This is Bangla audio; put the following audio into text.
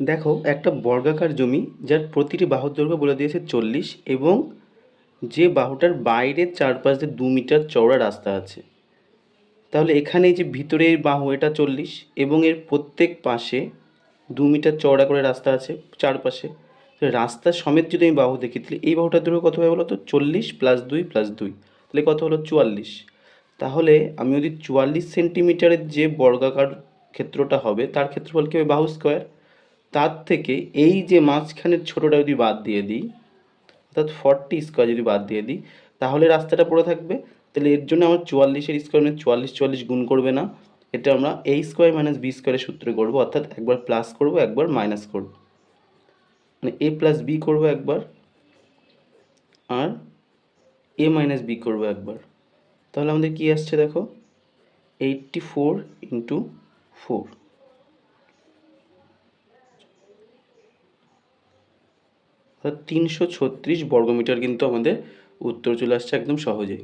দেখো, একটা বর্গাকার জমি যার প্রতিটি বাহুর দৈর্ঘ্য বলে দিয়েছে চল্লিশ এবং যে বাহুটার বাইরের চারপাশ দিয়ে দু মিটার চওড়া রাস্তা আছে। তাহলে এখানে যে ভিতরের বাহু, এটা চল্লিশ এবং এর প্রত্যেক পাশে দু মিটার চওড়া করে রাস্তা আছে চারপাশে। রাস্তা সমেত যদি আমি বাহু দেখি, তাহলে এই বাহুটার দৈর্ঘ্য কত হবে বলো তো চল্লিশ প্লাস দুই প্লাস দুই। তাহলে কত হলো? চুয়াল্লিশ। তাহলে আমি যদি চুয়াল্লিশ সেন্টিমিটারের যে বর্গাকার ক্ষেত্রটা হবে, তার ক্ষেত্রফল কী হবে? বাহু স্কোয়ার তার থেকে এই যে মাঝখানের ছোটোটা যদি বাদ দিয়ে দিই, অর্থাৎ ফর্টি স্কোয়ার যদি বাদ দিয়ে দিই, তাহলে রাস্তাটা পড়ে থাকবে। তাহলে এর জন্য আমার চুয়াল্লিশের স্কোয়ার মানে চুয়াল্লিশ চুয়াল্লিশ গুণ করবে না। এটা আমরা এই স্কোয়ার মাইনাস বি স্কোয়ারের সূত্রে করব, অর্থাৎ একবার প্লাস করব, একবার মাইনাস করব। মানে এ প্লাস বি করব একবার, আর এ মাইনাস বি করব একবার। তাহলে আমাদের কি আসছে দেখো? এইটটি ফোর ইন্টু ফোর অর্থাৎ তিনশো ছত্রিশ বর্গমিটার কিন্তু আমাদের উত্তর চলে আসছে একদম সহজেই।